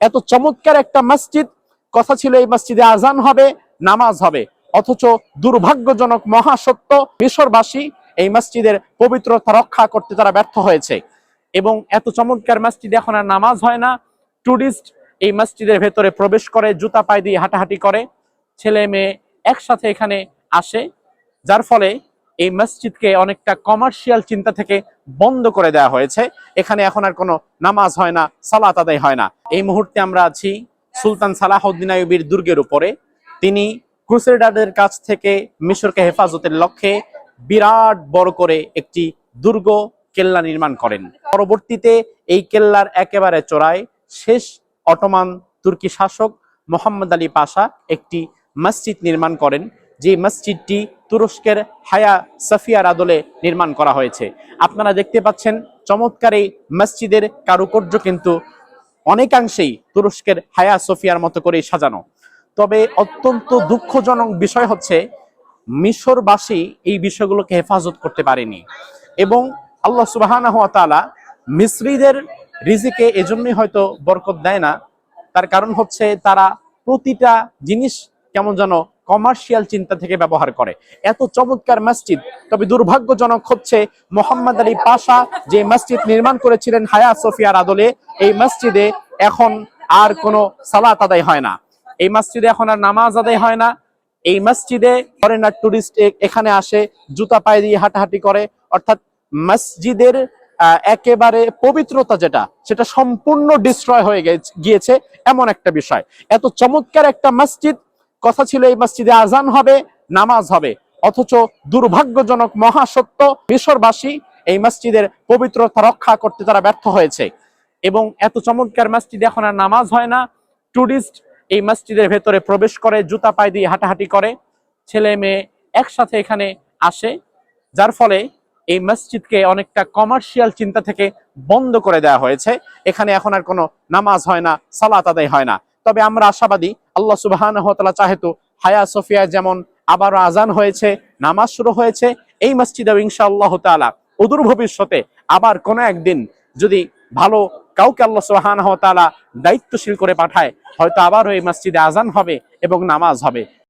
এত চমৎকার একটা মসজিদ। কথা ছিল এই মসজিদে আজান হবে, নামাজ হবে। অথচ দুর্ভাগ্যজনক মহাসত্য, মিশরবাসী এই মসজিদের পবিত্রতা রক্ষা করতে তারা ব্যর্থ হয়েছে। এবং এত চমৎকার মসজিদে এখন আর নামাজ হয় না। টুরিস্ট এই মসজিদের ভেতরে প্রবেশ করে, জুতা পায়ে দিয়ে হাঁটাহাঁটি করে। ছেলে মেয়ে একসাথে এখানে আসে, যার ফলে এই মসজিদকে অনেকটা কমার্শিয়াল চিন্তা থেকে বন্ধ করে দেওয়া হয়েছে। এখানে এখন আর কোনো নামাজ হয় না, সালাত আদায় হয় না। এই মুহূর্তে আমরা আছি সুলতান সালাহউদ্দিন আইয়ুবীর দুর্গের উপরে। তিনি ক্রুসেডারদের কাছ থেকে মিশরকে হেফাজতের লক্ষ্যে বিরাট বড় করে একটি দুর্গ কেল্লা নির্মাণ করেন। পরবর্তীতে এই কেল্লার একেবারে চড়ায় শেষ অটোমান তুর্কি শাসক মোহাম্মদ আলী পাশা একটি মসজিদ নির্মাণ করেন। যে মসজিদটি তুরস্কের হায়া সাফিয়ার আদলে নির্মাণ করা হয়েছে। আপনারা দেখতে পাচ্ছেন, চমৎকার এই মসজিদের কারুকার্য কিন্তু অনেকাংশেই তুরস্কের হায়া সোফিয়ার মতো করেই সাজানো। তবে অত্যন্ত দুঃখজনক বিষয় হচ্ছে, মিশরবাসী এই বিষয়গুলোকে হেফাজত করতে পারেনি এবং আল্লাহ সুবাহানা হাত তাআলা মিসরিদের রিজিকে এজন্যই হয়তো বরকত দেয় না। তার কারণ হচ্ছে তারা প্রতিটা জিনিস কেমন যেন কমার্শিয়াল চিন্তা থেকে ব্যবহার করে। এত চমৎকার মসজিদ, তবে দুর্ভাগ্যজনক হচ্ছে মোহাম্মদ আলী পাশা যে মসজিদ নির্মাণ করেছিলেন হায়া সোফিয়ার আদলে, এই মসজিদে এখন আর কোনো সালাত আদায় হয় না। এই মসজিদে এখন আর নামাজ আদায় হয় না। এই মসজিদে ফরেনার টুরিস্ট এখানে আসে, জুতা পায়ে দিয়ে হাঁটাহাঁটি করে। অর্থাৎ মসজিদের একেবারে পবিত্রতা যেটা, সেটা সম্পূর্ণ ডিস্ট্রয় হয়ে গিয়েছে এমন একটা বিষয়। এত চমৎকার একটা মসজিদ কথা ছিল এই মসজিদে আজান হবে, নামাজ হবে। অথচ দুর্ভাগ্যজনক মহাসত্য মিশরবাসী এই মসজিদের পবিত্রতা রক্ষা করতে তারা ব্যর্থ হয়েছে। এবং এত চমৎকার মসজিদে এখন আর নামাজ হয় না। টুরিস্ট এই মসজিদের ভেতরে প্রবেশ করে, জুতা পায়ে দিয়ে হাঁটাহাঁটি করে। ছেলে মেয়ে একসাথে এখানে আসে, যার ফলে এই মসজিদকে অনেকটা কমার্শিয়াল চিন্তা থেকে বন্ধ করে দেওয়া হয়েছে। এখানে এখন আর কোনো নামাজ হয় না, সালাত আদায় হয় না। তবে আমরা আশাবাদী আল্লাহ সুবাহান চাহেতু হায়া সফিয়া যেমন আবার আজান হয়েছে, নামাজ শুরু হয়েছে, এই মসজিদে ইনশাআল্লাহ তালা অদূর ভবিষ্যতে আবার কোনো একদিন যদি ভালো কাউকে আল্লাহ সুবাহান তাআলা দায়িত্বশীল করে পাঠায়, হয়তো আবারও এই মসজিদে আজান হবে এবং নামাজ হবে।